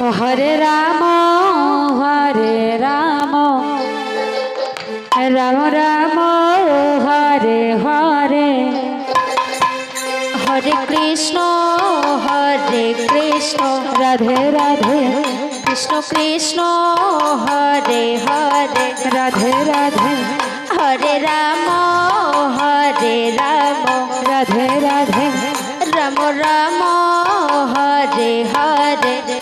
Hare Ram Hare Ram. Ram Ram Hare Hare. Hare Krishna Hare Krishna. Radhe Radhe. Krishna Krishna, Hare Hare. Radhe Radhe. Hare Ram Hare Ram. Radhe Radhe. Ram Ram, Hare Hare.